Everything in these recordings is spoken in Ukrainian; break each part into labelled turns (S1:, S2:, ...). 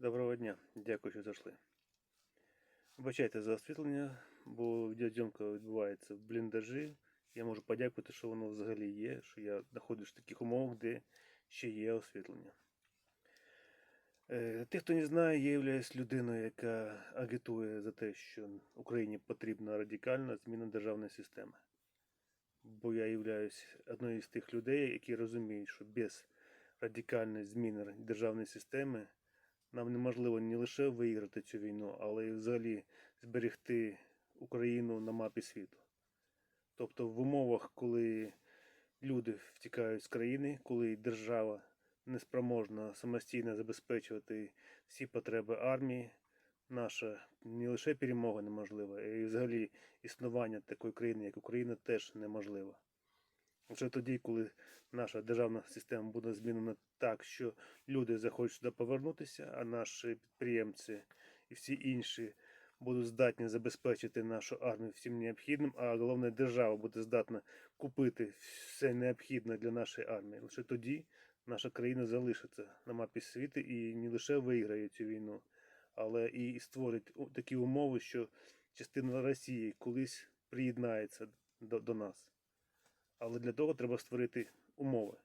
S1: Доброго дня, дякую, що зайшли. Вибачайте за освітлення, бо відеозйомка відбувається в бліндажі. Я можу подякувати, що воно взагалі є, що я знаходжусь в таких умовах, де ще є освітлення. Е, Тих, хто не знає, я являюсь людиною, яка агітує за те, що Україні потрібна радикальна зміна державної системи. Бо я являюсь одною з тих людей, які розуміють, що без радикальної зміни державної системи нам неможливо не лише виграти цю війну, але й взагалі зберегти Україну на мапі світу. Тобто в умовах, коли люди втікають з країни, коли держава не спроможна самостійно забезпечувати всі потреби армії, наша не лише перемога неможлива, й взагалі існування такої країни, як Україна, теж неможливо. Вже тоді, коли наша державна система буде змінена так, що люди захочуть сюди повернутися, а наші підприємці і всі інші будуть здатні забезпечити нашу армію всім необхідним, а головне, держава буде здатна купити все необхідне для нашої армії. Лише тоді наша країна залишиться на мапі світу і не лише виграє цю війну, але і створить такі умови, що частина Росії колись приєднається до, до нас. Але для того треба створити умови.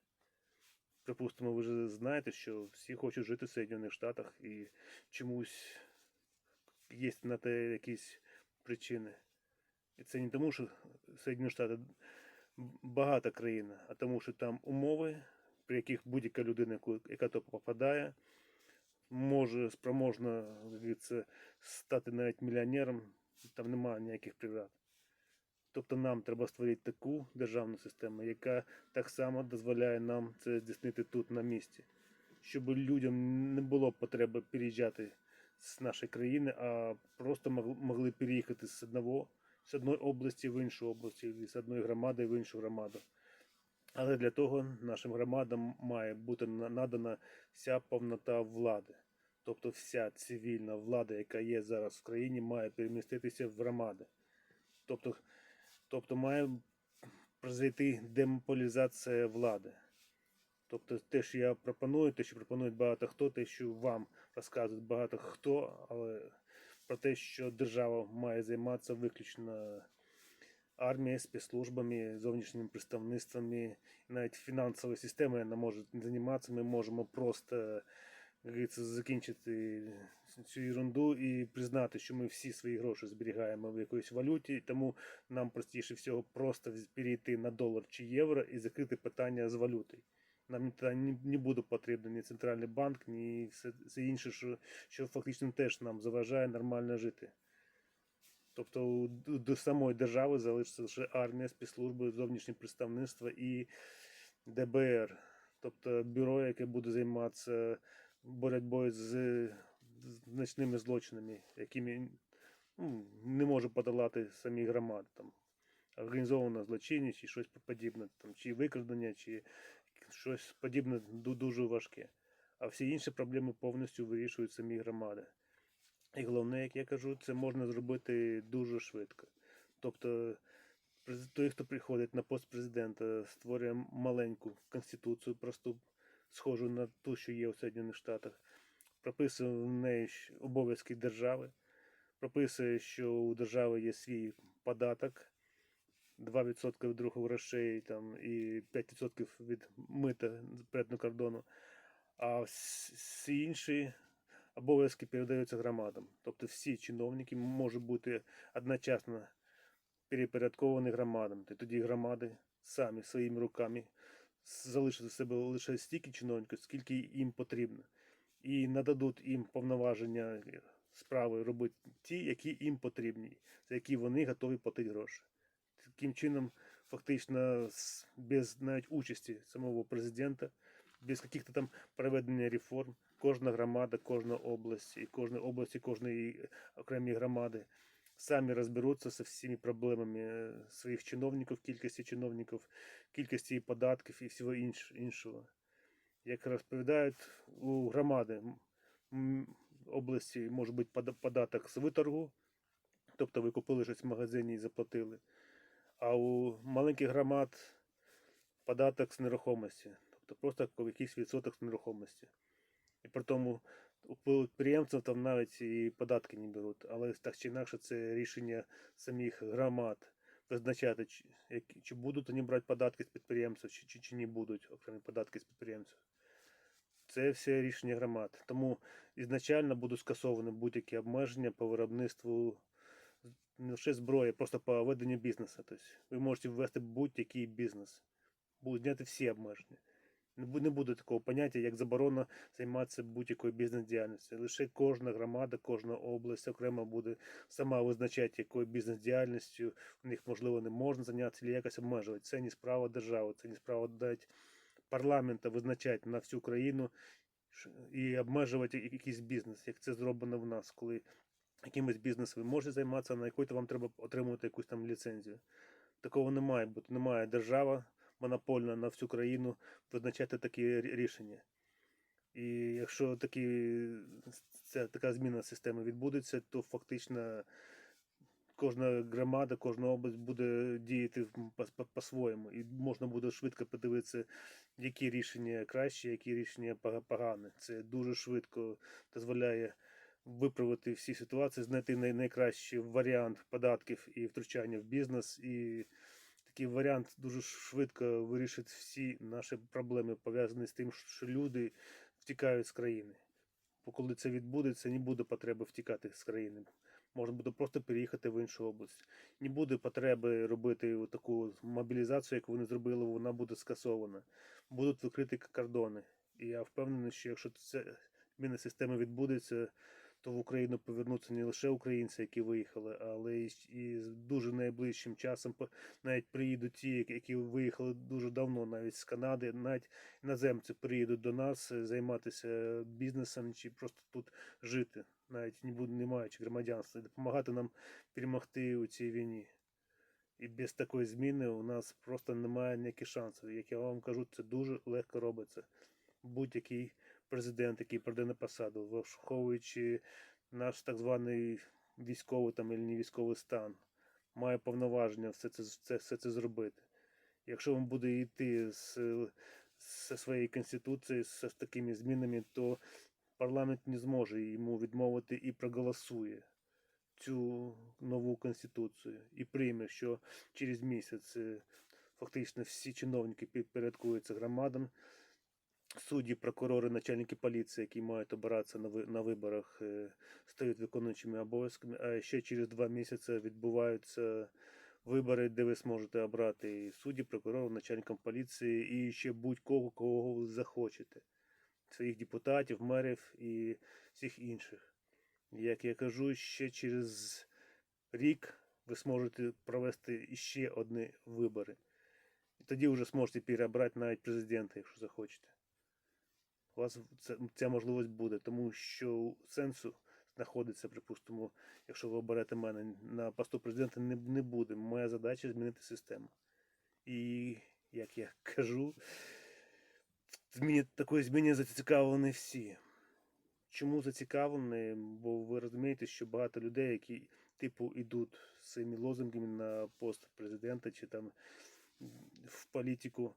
S1: Припустимо, ви ж знаєте, що всі хочуть жити в Соєдинених Штатах і чомусь є на те якісь причини. І це не тому, що Соєдинені Штати багата країна, а тому, що там умови, при яких будь-яка людина, яка то попадає, може спроможна стати навіть мільйонером, там немає ніяких преград. Тобто нам треба створити таку державну систему, яка так само дозволяє нам це здійснити тут на місці, щоб людям не було потреби переїжджати з нашої країни, а просто могли переїхати з одного, з одної області в іншу область, з одної громади в іншу громаду. Але для того нашим громадам має бути надана вся повнота влади. Тобто вся цивільна влада, яка є зараз в країні, має переміститися в громади. Тобто, тобто має произойти демополізація влади. Тобто те, що я пропоную, те, що пропонують багато хто, те, що вам розказують багато хто, але про те, що держава має займатися виключно армією, спецслужбами, зовнішніми представництвами, навіть фінансовою системою вона може займатися. Ми можемо просто закінчити цю ерунду і признати, що ми всі свої гроші зберігаємо в якоїсь валюті, тому нам простіше всього просто перейти на долар чи євро і закрити питання з валютою. Нам не, буде потрібен ні центральний банк, ні все, все інше, що, що фактично теж нам заважає нормально жити. Тобто до самої держави залишиться лише армія, спецслужби, зовнішнє представництво і ДБР, тобто бюро, яке буде займатися боротьбою з значними злочинами, якими ну, не може подолати самі громади. Там, організована злочинність чи щось подібне, там, чи викрадення, чи щось подібне дуже важке. А всі інші проблеми повністю вирішують самі громади. І головне, як я кажу, це можна зробити дуже швидко. Тобто, той, хто приходить на пост президента, створює маленьку конституцію, просту, схожу на ту, що є у Сполучених Штатах, прописує в неї обов'язки держави, прописує, що у держави є свій податок, 2% від руху грошей там, і 5% від мита перетину кордону, а всі інші обов'язки передаються громадам. Тобто всі чиновники можуть бути одночасно перепорядковані громадам. І тоді громади самі своїми руками залишать у себе лише стільки чиновників, скільки їм потрібно. І нададуть їм повноваження справи робити ті, які їм потрібні, за які вони готові платити гроші. Таким чином, фактично, без навіть участі самого президента, без каких-то там проведення реформ, кожна громада, кожна область, і кожна область, і кожної окремі громади самі розберуться зі всіми проблемами е, своїх чиновників, кількості чиновників, кількості податків і всього іншого. Як розповідають, у громади області може бути податок з виторгу, тобто ви купили щось в магазині і заплатили. А у маленьких громад податок з нерухомості, тобто просто якийсь відсоток з нерухомості. І при тому У підприємців там навіть і податки не беруть, але так чи інакше це рішення самих громад визначати, чи, чи будуть вони брати податки з підприємців, чи, чи, чи не будуть окремі податки з підприємців. Це все рішення громад. Тому ізначально будуть скасовані будь-які обмеження по виробництву не лише зброї, просто по веденню бізнесу. Тобто ви можете ввести будь-який бізнес. Будуть зняти всі обмеження. Не буде такого поняття, як заборона займатися будь-якою бізнес-діяльністю. Лише кожна громада, кожна область окремо буде сама визначати, якою бізнес-діяльністю в них можливо не можна зайнятися, або якось обмежувати. Це не справа держави, це не справа дати парламента визначати на всю країну і обмежувати якийсь бізнес, як це зроблено в нас, коли якимось бізнесом ви можете займатися, на який то вам треба отримувати якусь там ліцензію. Такого не має бути. Немає держава монопольна на всю країну визначати такі рішення. І якщо такі, ця така зміна системи відбудеться, то фактично кожна громада, кожна область буде діяти по- по- по-своєму. І можна буде швидко подивитися, які рішення кращі, які рішення пога- погані. Це дуже швидко дозволяє виправити всі ситуації, знайти най- найкращий варіант податків і втручання в бізнес. І такий варіант дуже швидко вирішить всі наші проблеми, пов'язані з тим, що люди втікають з країни. Бо коли це відбудеться, не буде потреби втікати з країни. Можна буде просто переїхати в іншу область. Не буде потреби робити таку мобілізацію, як вони зробили, вона буде скасована. Будуть викриті кордони. І я впевнений, що якщо ця зміна системи відбудеться, то в Україну повернуться не лише українці, які виїхали, але і з дуже найближчим часом навіть приїдуть ті, які- виїхали дуже давно, навіть з Канади, навіть іноземці приїдуть до нас е, займатися бізнесом чи просто тут жити, навіть не буде, не маючи громадянства, допомагати нам перемогти у цій війні. І без такої зміни у нас просто немає ніяких шансів. Як я вам кажу, це дуже легко робиться. Будь-який президент, який прийде на посаду, враховуючи наш так званий військовий там і не військовий стан, має повноваження все це, це, все це зробити. Якщо він буде йти з, зі своєї конституції, з, з такими змінами, то парламент не зможе йому відмовити і проголосує цю нову конституцію і прийме, що через місяць е, фактично всі чиновники підпорядкуються громадам. Судді, прокурори, начальники поліції, які мають обиратися на, виборах, е, стають виконуючими обов'язками, а ще через два місяці відбуваються вибори, де ви зможете обрати і судді, прокурорів, начальником поліції і ще будь-кого, кого ви захочете. Своїх депутатів, мерів і всіх інших. Як я кажу, ще через рік ви зможете провести іще одні вибори. І тоді вже зможете переобрати навіть президента, якщо захочете. У вас ця можливість буде, тому що сенсу знаходиться, припустимо, якщо ви оберете мене на посту президента, не, не буде. Моя задача змінити систему. І, як я кажу, зміні, такої зміні зацікавлені всі. Чому зацікавлені? Бо ви розумієте, що багато людей, які типу йдуть цими лозунгами на пост президента чи там в політику,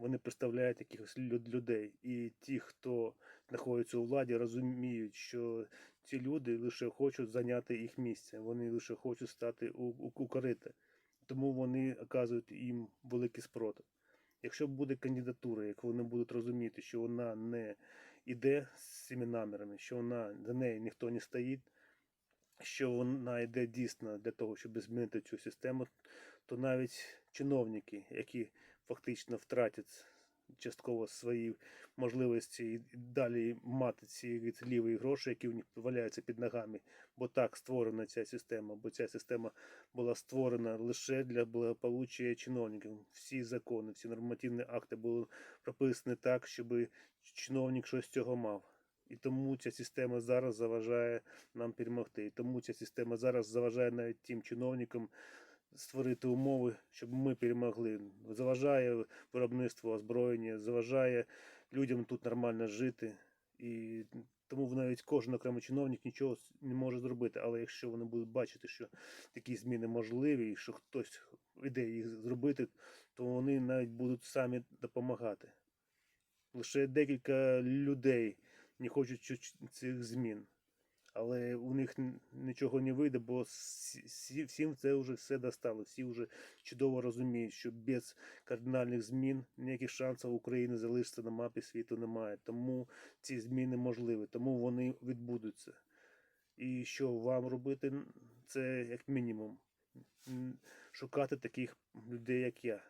S1: вони представляють якихось людей. І ті, хто знаходиться у владі, розуміють, що ці люди лише хочуть зайняти їх місце, вони лише хочуть стати у, у, у корита. Тому вони оказують їм великий спротив. Якщо буде кандидатура, як вони будуть розуміти, що вона не йде з цими намірами, що вона за неї ніхто не стоїть, що вона йде дійсно для того, щоб змінити цю систему, то навіть чиновники, які фактично втратять частково свої можливості і далі мати ці ліві гроші, які в них валяються під ногами, бо так створена ця система, бо ця система була створена лише для благополуччя чиновників. Всі закони, всі нормативні акти були прописані так, щоб чиновник щось з цього мав. І тому ця система зараз заважає нам перемогти. І тому ця система зараз заважає навіть тим чиновникам створити умови, щоб ми перемогли. Заважає виробництво озброєння, заважає людям тут нормально жити. І тому навіть кожен окремий чиновник нічого не може зробити. Але якщо вони будуть бачити, що такі зміни можливі, і що хтось іде їх зробити, то вони навіть будуть самі допомагати. Лише декілька людей не хочуть цих змін. Але у них нічого не вийде, бо всі- всі- всім це вже все достало. Всі вже чудово розуміють, що без кардинальних змін ніяких шансів України залишитися на мапі світу немає. Тому ці зміни можливі, тому вони відбудуться. І що вам робити, це як мінімум шукати таких людей, як я,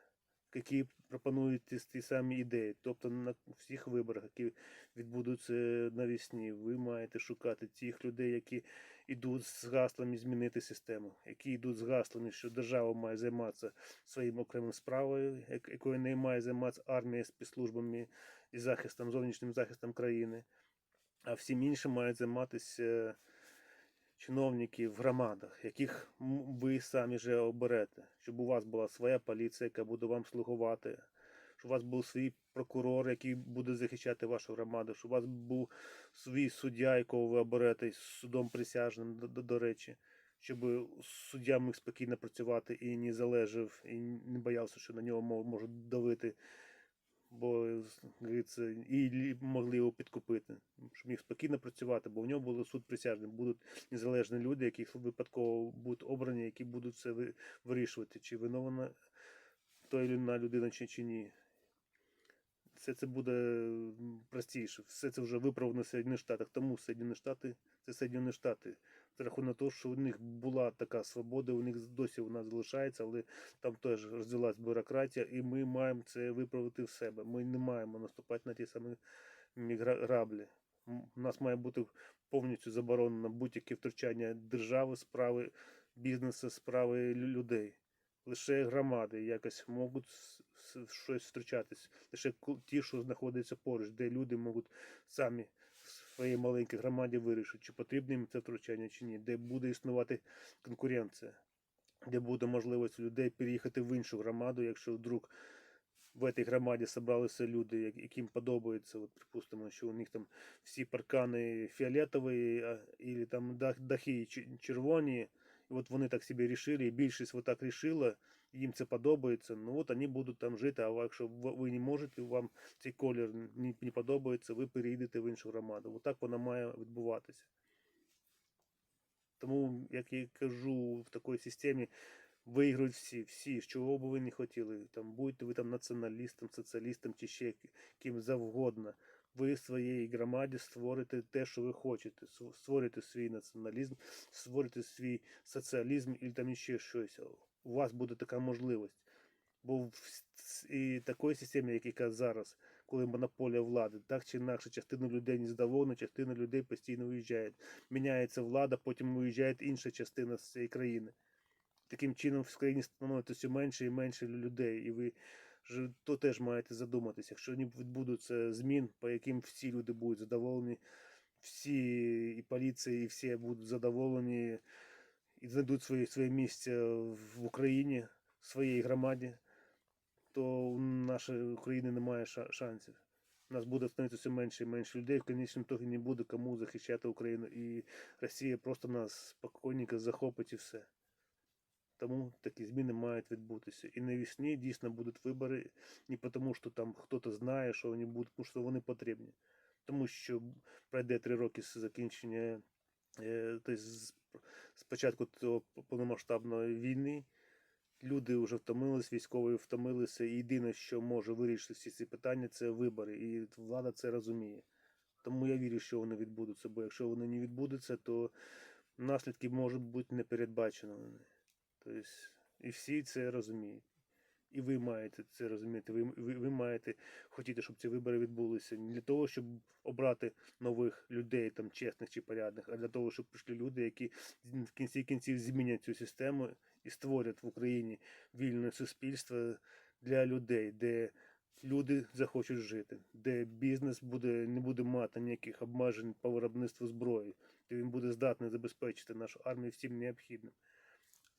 S1: які пропонують ті, самі ідеї. Тобто на всіх виборах, які відбудуться навесні, ви маєте шукати тих людей, які йдуть з гаслами змінити систему, які йдуть з гаслами, що держава має займатися своїм окремим справою, якою не має займатися армія спецслужбами і захистом, зовнішнім захистом країни, а всім іншим мають займатися чиновників в громадах, яких ви самі же оберете, щоб у вас була своя поліція, яка буде вам слугувати, щоб у вас був свій прокурор, який буде захищати вашу громаду, щоб у вас був свій суддя, якого ви оберете з судом присяжним, до, до речі, щоб суддя міг спокійно працювати і не залежав, і не боявся, що на нього можуть давити. Бо говориться, і могли його підкупити, щоб міг спокійно працювати, бо в нього було суд присяжним. Будуть незалежні люди, які випадково будуть обрані, які будуть це ви- вирішувати, чи винована той людина, чи, чи ні. Все це буде простіше. Все це вже виправлено в Сполучених Штатах. Тому Сполучені Штати це Сполучені Штати. Рахунок того, що у них була така свобода, у них досі вона залишається, але там теж розділась бюрократія, і ми маємо це виправити в себе. Ми не маємо наступати на ті самі граблі. У нас має бути повністю заборонено будь-яке втручання держави, справи бізнесу, справи людей. Лише громади якось можуть щось втручатись. Лише ті, що знаходяться поруч, де люди можуть самі своїй маленькій громаді вирішити, чи потрібно їм це втручання, чи ні, де буде існувати конкуренція, де буде можливість людей переїхати в іншу громаду, якщо вдруг в цій громаді зібралися люди, яким подобається, от, припустимо, що у них там всі паркани фіолетові, а, там дахи червоні, і от вони так собі рішили, і більшість вот рішила, їм це подобається, ну от вони будуть там жити, а якщо ви не можете, вам цей колір не, подобається, ви переїдете в іншу громаду. От так воно має відбуватися. Тому, як я кажу, в такій системі виграють всі, всі, з чого б ви не хотіли. Там будете ви там націоналістом, соціалістом чи ще ким завгодно. Ви в своїй громаді створите те, що ви хочете. Створите свій націоналізм, створите свій соціалізм і там ще щось. У вас буде така можливість. Бо в і такої системі, як яка зараз, коли монополія влади, так чи інакше, частина людей не задоволена, частина людей постійно виїжджає. Міняється влада, потім виїжджає інша частина з цієї країни. Таким чином в країні становиться все менше і менше людей, і ви то теж маєте задуматися, якщо відбудуться змін, по яким всі люди будуть задоволені, всі і поліція, і всі будуть задоволені і знайдуть своє, своє місце в Україні, в своїй громаді, то у нашої України немає шансів. У нас буде становитися менше і менше людей, в конечному ітогі не буде кому захищати Україну, і Росія просто нас спокійненько захопить і все. Тому такі зміни мають відбутися. І навесні дійсно будуть вибори не тому, що там хтось знає, що вони будуть, тому що вони потрібні. Тому що пройде три роки з закінчення, тобто з, початку повномасштабної війни. Люди вже втомились, військові втомилися, і єдине, що може вирішити всі ці питання, це вибори. І влада це розуміє. Тому я вірю, що вони відбудуться. Бо якщо вони не відбудуться, то наслідки можуть бути непередбаченими. Тобто, і всі це розуміють. І ви маєте це розуміти. Ви, ви, ви маєте хотіти, щоб ці вибори відбулися не для того, щоб обрати нових людей, там чесних чи порядних, а для того, щоб прийшли люди, які в кінці кінців змінять цю систему і створять в Україні вільне суспільство для людей, де люди захочуть жити, де бізнес буде, не буде мати ніяких обмежень по виробництву зброї, де він буде здатний забезпечити нашу армію всім необхідним.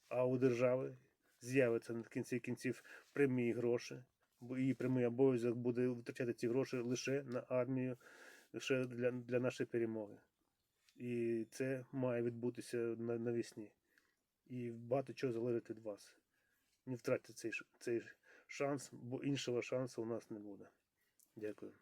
S1: А у держави з'явиться на кінці кінців прямі гроші, бо її прямий обов'язок буде витрачати ці гроші лише на армію, лише для, для нашої перемоги. І це має відбутися на, навесні. І багато чого залежить від вас. Не втратьте цей, цей шанс, бо іншого шансу у нас не буде. Дякую.